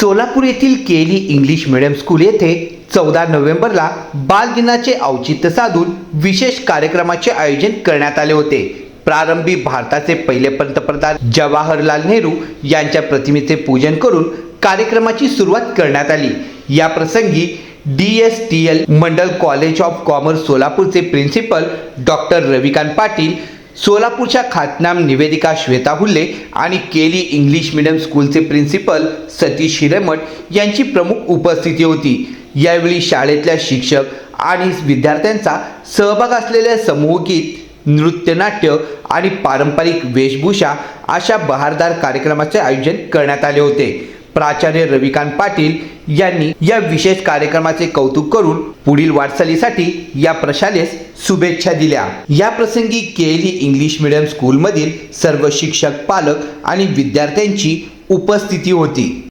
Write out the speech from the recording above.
सोलापूर येथील केली English medium school येथे चौदा नोव्हेंबरला बालदिनाचे औचित्य साधून विशेष कार्यक्रमाचे आयोजन करण्यात आले होते. प्रारंभी भारताचे पहिले पंतप्रधान जवाहरलाल नेहरू यांच्या प्रतिमेचे पूजन करून कार्यक्रमाची सुरुवात करण्यात आली. या प्रसंगी D S T L Mandal college of commerce सोलापूरचे प्रिन्सिपल डॉक्टर रविकांत पाटील सोलापूरच्या खातनाम निवेदिका श्वेता हुल्ले आणि केली इंग्लिश मीडियम स्कूलचे प्रिन्सिपल सतीश हिरेमठ यांची प्रमुख उपस्थिती होती. यावेळी शाळेतल्या शिक्षक आणि विद्यार्थ्यांचा सहभाग असलेल्या समूहगीत नृत्यनाट्य आणि पारंपरिक वेशभूषा अशा बहारदार कार्यक्रमाचे आयोजन करण्यात आले होते. प्राचार्य रविकांत पाटील यांनी या विशेष कार्यक्रमाचे कौतुक करून पुढील वाटचालीसाठी या प्रशालेस शुभेच्छा दिल्या. या प्रसंगी केली इंग्लिश मीडियम स्कूलमधील सर्व शिक्षक पालक आणि विद्यार्थ्यांची उपस्थिती होती.